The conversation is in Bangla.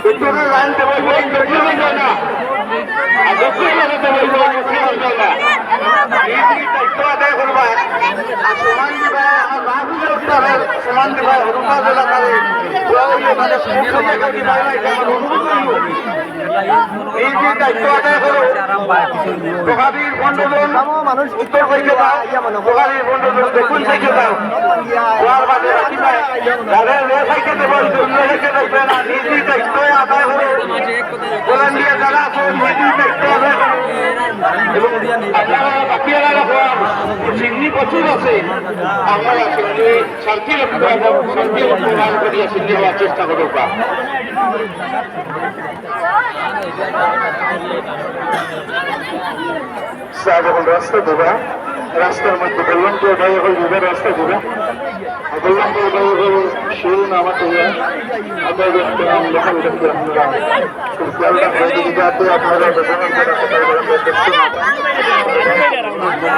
উত্তরের লাইন দেবো দক্ষিণ না আর দক্ষিণ মানে দেবো দক্ষিণ না এই দুই দায়িত্ব আদায় করবা আর দেখুন দায়িত্ব আদায় করো বলেন দিয়ে যারা আছে নিজের দায়িত্ব আদায় করো এবং সিন্নি প্রচুর আছে। আপনারা সিন্নি শান্তি রক্ষা শান্তি প্রদান করিয়া সিন্নি হওয়ার চেষ্টা করো বা। রাস্তা দেবা রাস্তার মধ্যে বললাম যে ভাই এখন দুবার রাস্তা ঘুরে বললাম যে ভাই এখন সেই আমাকে আপনারা